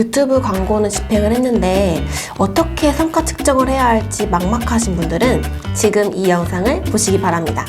유튜브 광고는 집행을 했는데 어떻게 성과 측정을 해야 할지 막막하신 분들은 지금 이 영상을 보시기 바랍니다.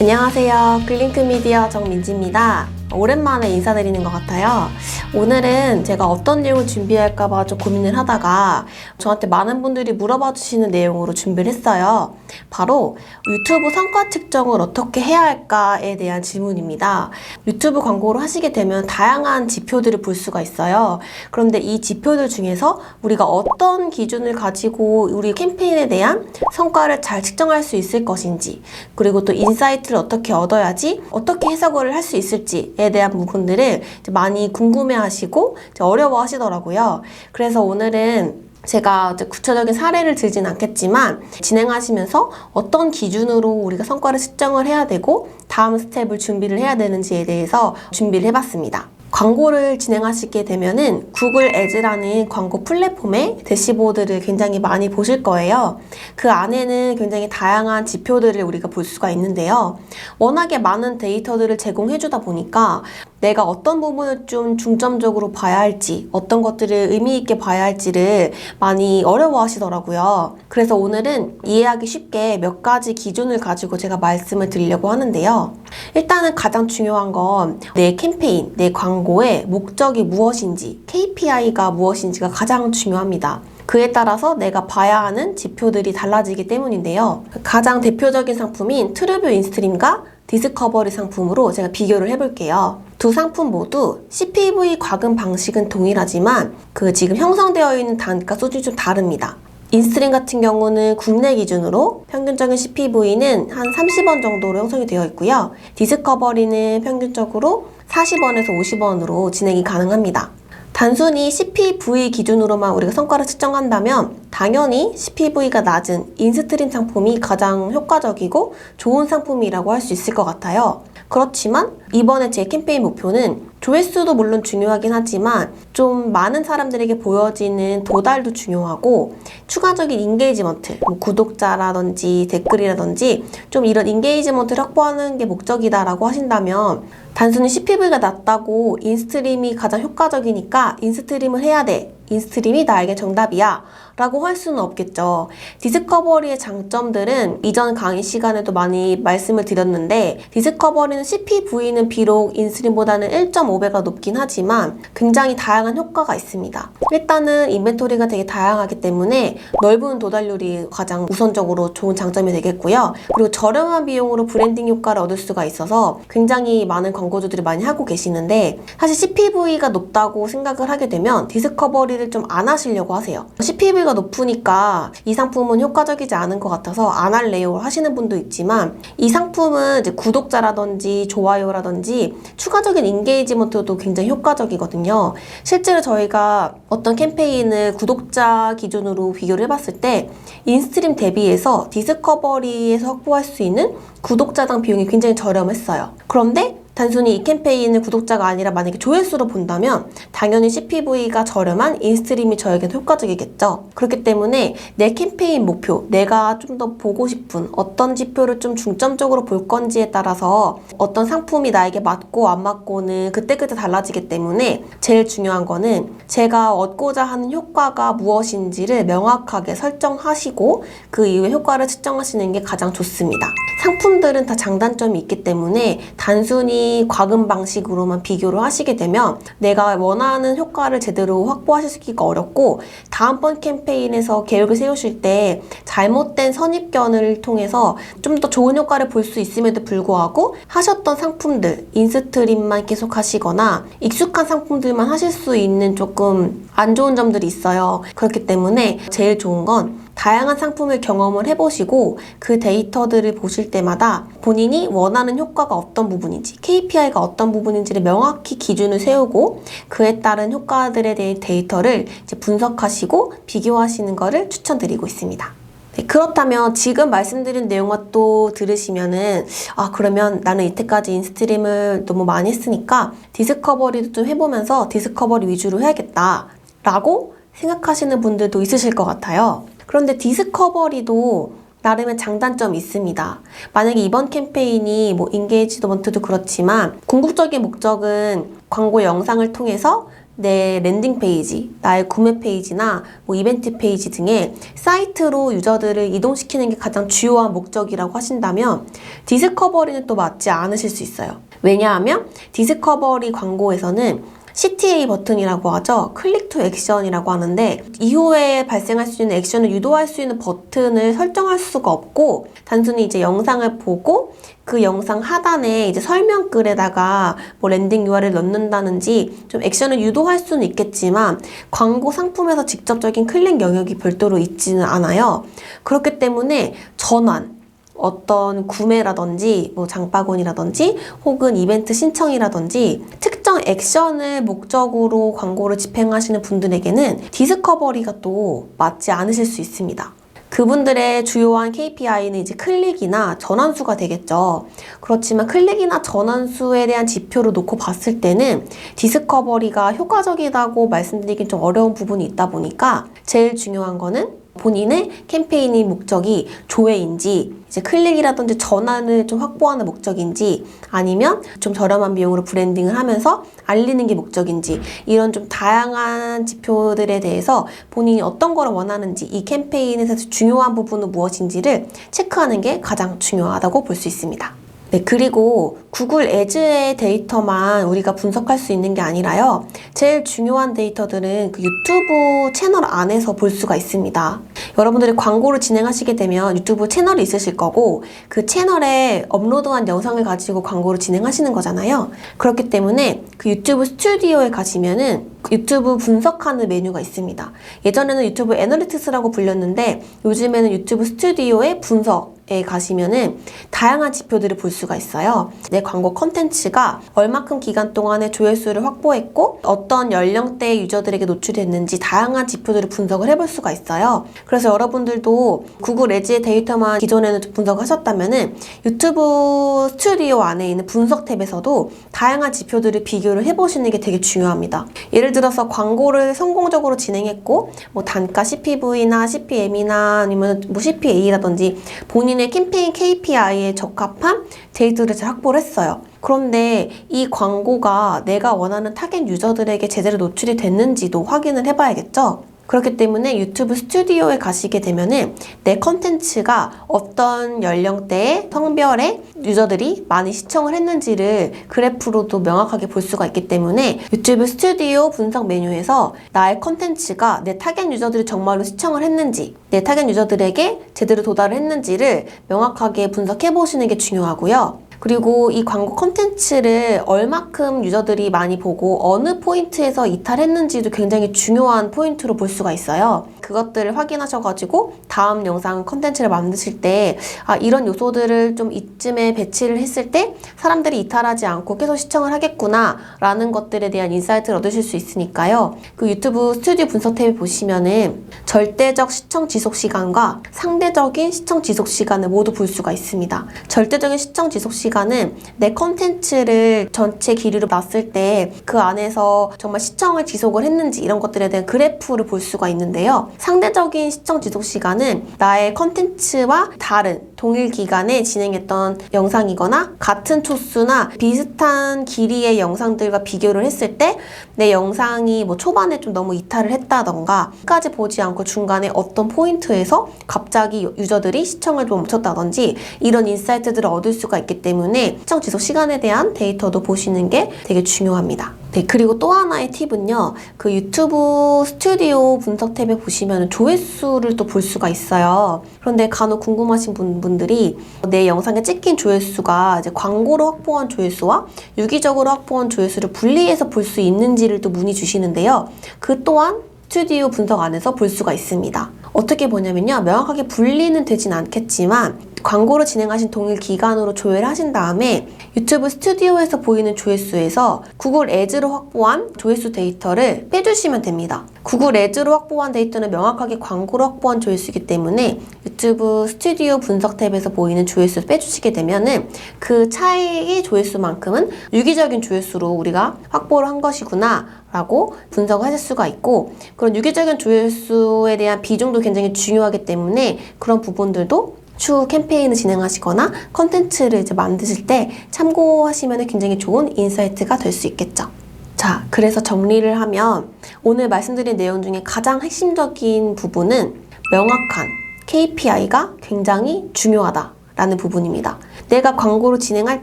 안녕하세요. 글링크 미디어 정민지입니다. 오랜만에 인사드리는 것 같아요. 오늘은 제가 어떤 내용을 준비할까봐 좀 고민을 하다가 저한테 많은 분들이 물어봐 주시는 내용으로 준비를 했어요. 바로 유튜브 성과 측정을 어떻게 해야 할까에 대한 질문입니다. 유튜브 광고를 하시게 되면 다양한 지표들을 볼 수가 있어요. 그런데 이 지표들 중에서 우리가 어떤 기준을 가지고 우리 캠페인에 대한 성과를 잘 측정할 수 있을 것인지, 그리고 또 인사이트를 어떻게 얻어야지 어떻게 해석을 할 수 있을지에 대한 부분들을 많이 궁금해 하시고 어려워 하시더라고요. 그래서 오늘은 제가 구체적인 사례를 들진 않겠지만 진행하시면서 어떤 기준으로 우리가 성과를 측정을 해야 되고 다음 스텝을 준비를 해야 되는지에 대해서 준비를 해봤습니다. 광고를 진행하시게 되면은 구글 애즈라는 광고 플랫폼의 대시보드를 굉장히 많이 보실 거예요. 그 안에는 굉장히 다양한 지표들을 우리가 볼 수가 있는데요. 워낙에 많은 데이터들을 제공해주다 보니까 내가 어떤 부분을 좀 중점적으로 봐야 할지, 어떤 것들을 의미 있게 봐야 할지를 많이 어려워 하시더라고요. 그래서 오늘은 이해하기 쉽게 몇 가지 기준을 가지고 제가 말씀을 드리려고 하는데요. 일단은 가장 중요한 건 내 캠페인, 내 광고의 목적이 무엇인지, KPI가 무엇인지가 가장 중요합니다. 그에 따라서 내가 봐야 하는 지표들이 달라지기 때문인데요. 가장 대표적인 상품인 트루뷰 인스트림과 디스커버리 상품으로 제가 비교를 해볼게요. 두 상품 모두 CPV 과금 방식은 동일하지만 그 지금 형성되어 있는 단가 수준이 좀 다릅니다. 인스트림 같은 경우는 국내 기준으로 평균적인 CPV는 한 30원 정도로 형성이 되어 있고요. 디스커버리는 평균적으로 40원에서 50원으로 진행이 가능합니다. 단순히 CPV 기준으로만 우리가 성과를 측정한다면 당연히 CPV가 낮은 인스트림 상품이 가장 효과적이고 좋은 상품이라고 할 수 있을 것 같아요. 그렇지만 이번에 제 캠페인 목표는 조회수도 물론 중요하긴 하지만 좀 많은 사람들에게 보여지는 도달도 중요하고 추가적인 인게이지먼트, 뭐 구독자라든지 댓글이라든지 좀 이런 인게이지먼트를 확보하는 게 목적이다라고 하신다면 단순히 CPV가 낮다고 인스트림이 가장 효과적이니까 인스트림을 해야 돼. 인스트림이 나에게 정답이야. 라고 할 수는 없겠죠. 디스커버리의 장점들은 이전 강의 시간에도 많이 말씀을 드렸는데 디스커버리는 CPV는 비록 인스트림보다는 1.5배가 높긴 하지만 굉장히 다양한 효과가 있습니다. 일단은 인벤토리가 되게 다양하기 때문에 넓은 도달률이 가장 우선적으로 좋은 장점이 되겠고요. 그리고 저렴한 비용으로 브랜딩 효과를 얻을 수가 있어서 굉장히 많은 광고주들이 많이 하고 계시는데 사실 CPV가 높다고 생각을 하게 되면 디스커버리 를 좀 안 하시려고 하세요. CPV가 높으니까 이 상품은 효과적이지 않은 것 같아서 안 할래요 하시는 분도 있지만 이 상품은 이제 구독자라든지 좋아요라든지 추가적인 인게이지먼트도 굉장히 효과적이거든요. 실제로 저희가 어떤 캠페인을 구독자 기준으로 비교를 해봤을 때 인스트림 대비해서 디스커버리에서 확보할 수 있는 구독자당 비용이 굉장히 저렴했어요. 그런데 단순히 이 캠페인을 구독자가 아니라 만약에 조회수로 본다면 당연히 CPV가 저렴한 인스트림이 저에게는 효과적이겠죠. 그렇기 때문에 내 캠페인 목표, 내가 좀 더 보고 싶은 어떤 지표를 좀 중점적으로 볼 건지에 따라서 어떤 상품이 나에게 맞고 안 맞고는 그때그때 달라지기 때문에 제일 중요한 거는 제가 얻고자 하는 효과가 무엇인지를 명확하게 설정하시고 그 이후에 효과를 측정하시는 게 가장 좋습니다. 상품들은 다 장단점이 있기 때문에 단순히 과금 방식으로만 비교를 하시게 되면 내가 원하는 효과를 제대로 확보하시기가 어렵고 다음번 캠페인에서 계획을 세우실 때 잘못된 선입견을 통해서 좀 더 좋은 효과를 볼 수 있음에도 불구하고 하셨던 상품들 인스트림만 계속 하시거나 익숙한 상품들만 하실 수 있는 조금 안 좋은 점들이 있어요. 그렇기 때문에 제일 좋은 건 다양한 상품을 경험을 해보시고 그 데이터들을 보실 때마다 본인이 원하는 효과가 어떤 부분인지, KPI가 어떤 부분인지를 명확히 기준을 세우고 그에 따른 효과들에 대한 데이터를 분석하시고 비교하시는 것을 추천드리고 있습니다. 네, 그렇다면 지금 말씀드린 내용만 또 들으시면은 아 그러면 나는 이때까지 인스트림을 너무 많이 했으니까 디스커버리도 좀 해보면서 디스커버리 위주로 해야겠다 라고 생각하시는 분들도 있으실 것 같아요. 그런데 디스커버리도 나름의 장단점이 있습니다. 만약에 이번 캠페인이 뭐 인게이지먼트도 그렇지만 궁극적인 목적은 광고 영상을 통해서 내 랜딩 페이지, 나의 구매 페이지나 뭐 이벤트 페이지 등의 사이트로 유저들을 이동시키는 게 가장 주요한 목적이라고 하신다면 디스커버리는 또 맞지 않으실 수 있어요. 왜냐하면 디스커버리 광고에서는 CTA 버튼이라고 하죠. 클릭 투 액션이라고 하는데 이후에 발생할 수 있는 액션을 유도할 수 있는 버튼을 설정할 수가 없고 단순히 이제 영상을 보고 그 영상 하단에 이제 설명글에다가 뭐 랜딩 URL 넣는다든지 좀 액션을 유도할 수는 있겠지만 광고 상품에서 직접적인 클릭 영역이 별도로 있지는 않아요. 그렇기 때문에 전환 어떤 구매라든지 뭐 장바구니라든지 혹은 이벤트 신청이라든지 특정 액션을 목적으로 광고를 집행하시는 분들에게는 디스커버리가 또 맞지 않으실 수 있습니다. 그분들의 주요한 KPI는 이제 클릭이나 전환수가 되겠죠. 그렇지만 클릭이나 전환수에 대한 지표를 놓고 봤을 때는 디스커버리가 효과적이다고 말씀드리긴 좀 어려운 부분이 있다 보니까 제일 중요한 거는 본인의 캠페인의 목적이 조회인지 이제 클릭이라든지 전환을 좀 확보하는 목적인지 아니면 좀 저렴한 비용으로 브랜딩을 하면서 알리는 게 목적인지 이런 좀 다양한 지표들에 대해서 본인이 어떤 거를 원하는지 이 캠페인에서 중요한 부분은 무엇인지를 체크하는 게 가장 중요하다고 볼 수 있습니다. 네, 그리고 구글 애즈의 데이터만 우리가 분석할 수 있는 게 아니라요. 제일 중요한 데이터들은 그 유튜브 채널 안에서 볼 수가 있습니다. 여러분들이 광고를 진행하시게 되면 유튜브 채널이 있으실 거고 그 채널에 업로드한 영상을 가지고 광고를 진행하시는 거잖아요. 그렇기 때문에 그 유튜브 스튜디오에 가시면은 유튜브 분석하는 메뉴가 있습니다. 예전에는 유튜브 애널리틱스라고 불렸는데 요즘에는 유튜브 스튜디오의 분석 에 가시면은 다양한 지표들을 볼 수가 있어요. 내 광고 컨텐츠가 얼마큼 기간 동안에 조회수를 확보했고 어떤 연령대의 유저들에게 노출됐는지 다양한 지표들을 분석을 해볼 수가 있어요. 그래서 여러분들도 구글 에지의 데이터만 기존에는 분석하셨다면은 유튜브 스튜디오 안에 있는 분석 탭에서도 다양한 지표들을 비교를 해보시는 게 되게 중요합니다. 예를 들어서 광고를 성공적으로 진행했고 뭐 단가 CPV나 CPM이나 아니면 뭐 CPA라든지 본인 본인의 캠페인 KPI에 적합한 데이터를 잘 확보를 했어요. 그런데 이 광고가 내가 원하는 타겟 유저들에게 제대로 노출이 됐는지도 확인을 해봐야겠죠? 그렇기 때문에 유튜브 스튜디오에 가시게 되면은 내 컨텐츠가 어떤 연령대의 성별의 유저들이 많이 시청을 했는지를 그래프로도 명확하게 볼 수가 있기 때문에 유튜브 스튜디오 분석 메뉴에서 나의 컨텐츠가 내 타겟 유저들이 정말로 시청을 했는지 내 타겟 유저들에게 제대로 도달을 했는지를 명확하게 분석해 보시는 게 중요하고요. 그리고 이 광고 컨텐츠를 얼마큼 유저들이 많이 보고 어느 포인트에서 이탈했는지도 굉장히 중요한 포인트로 볼 수가 있어요. 그것들을 확인하셔가지고 다음 영상 컨텐츠를 만드실 때 아, 이런 요소들을 좀 이쯤에 배치를 했을 때 사람들이 이탈하지 않고 계속 시청을 하겠구나 라는 것들에 대한 인사이트를 얻으실 수 있으니까요. 그 유튜브 스튜디오 분석 탭에 보시면은 절대적 시청 지속 시간과 상대적인 시청 지속 시간을 모두 볼 수가 있습니다. 절대적인 시청 지속 시간 시간은 내 컨텐츠를 전체 길이로 놨을 때 그 안에서 정말 시청을 지속을 했는지 이런 것들에 대한 그래프를 볼 수가 있는데요. 상대적인 시청 지속 시간은 나의 컨텐츠와 다른 동일 기간에 진행했던 영상이거나 같은 초수나 비슷한 길이의 영상들과 비교를 했을 때 내 영상이 뭐 초반에 좀 너무 이탈을 했다던가 끝까지 보지 않고 중간에 어떤 포인트에서 갑자기 유저들이 시청을 좀 멈췄다든지 이런 인사이트들을 얻을 수가 있기 때문에 시청 지속 시간에 대한 데이터도 보시는 게 되게 중요합니다. 네, 그리고 또 하나의 팁은요. 그 유튜브 스튜디오 분석 탭에 보시면 조회수를 또 볼 수가 있어요. 그런데 간혹 궁금하신 분들이 내 영상에 찍힌 조회수가 이제 광고로 확보한 조회수와 유기적으로 확보한 조회수를 분리해서 볼 수 있는지를 또 문의 주시는데요. 그 또한 스튜디오 분석 안에서 볼 수가 있습니다. 어떻게 보냐면요. 명확하게 분리는 되진 않겠지만 광고를 진행하신 동일 기간으로 조회를 하신 다음에 유튜브 스튜디오에서 보이는 조회수에서 구글 애즈로 확보한 조회수 데이터를 빼주시면 됩니다. 구글 애즈로 확보한 데이터는 명확하게 광고로 확보한 조회수이기 때문에 유튜브 스튜디오 분석 탭에서 보이는 조회수를 빼주시게 되면은 그 차이의 조회수만큼은 유기적인 조회수로 우리가 확보를 한 것이구나 라고 분석을 하실 수가 있고 그런 유기적인 조회수에 대한 비중도 굉장히 중요하기 때문에 그런 부분들도 추후 캠페인을 진행하시거나 컨텐츠를 이제 만드실 때 참고하시면 굉장히 좋은 인사이트가 될 수 있겠죠. 자, 그래서 정리를 하면 오늘 말씀드린 내용 중에 가장 핵심적인 부분은 명확한 KPI가 굉장히 중요하다라는 부분입니다. 내가 광고를 진행할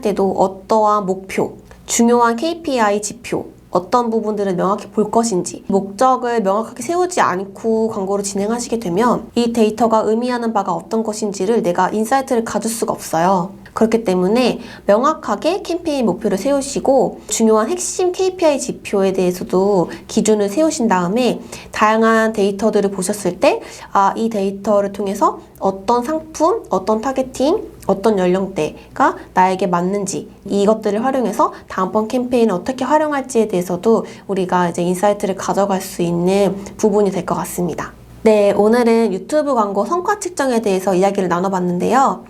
때도 어떠한 목표, 중요한 KPI 지표, 어떤 부분들을 명확히 볼 것인지 목적을 명확하게 세우지 않고 광고를 진행하시게 되면 이 데이터가 의미하는 바가 어떤 것인지를 내가 인사이트를 가질 수가 없어요. 그렇기 때문에 명확하게 캠페인 목표를 세우시고 중요한 핵심 KPI 지표에 대해서도 기준을 세우신 다음에 다양한 데이터들을 보셨을 때 아, 이 데이터를 통해서 어떤 상품, 어떤 타겟팅, 어떤 연령대가 나에게 맞는지 이것들을 활용해서 다음번 캠페인을 어떻게 활용할지에 대해서도 우리가 이제 인사이트를 가져갈 수 있는 부분이 될 것 같습니다. 네, 오늘은 유튜브 광고 성과 측정에 대해서 이야기를 나눠봤는데요.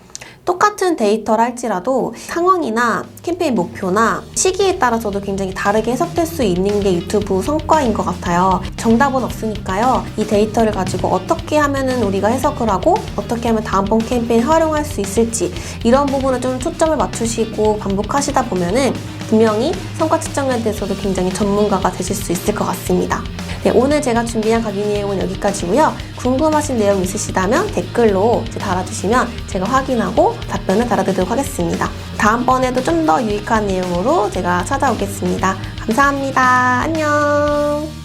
똑같은 데이터를 할지라도 상황이나 캠페인 목표나 시기에 따라서도 굉장히 다르게 해석될 수 있는 게 유튜브 성과인 것 같아요. 정답은 없으니까요. 이 데이터를 가지고 어떻게 하면은 우리가 해석을 하고 어떻게 하면 다음번 캠페인 활용할 수 있을지 이런 부분을 좀 초점을 맞추시고 반복하시다 보면은 분명히 성과 측정에 대해서도 굉장히 전문가가 되실 수 있을 것 같습니다. 네, 오늘 제가 준비한 강의 내용은 여기까지고요. 궁금하신 내용 있으시다면 댓글로 달아주시면 제가 확인하고 답변을 달아드리도록 하겠습니다. 다음번에도 좀 더 유익한 내용으로 제가 찾아오겠습니다. 감사합니다. 안녕.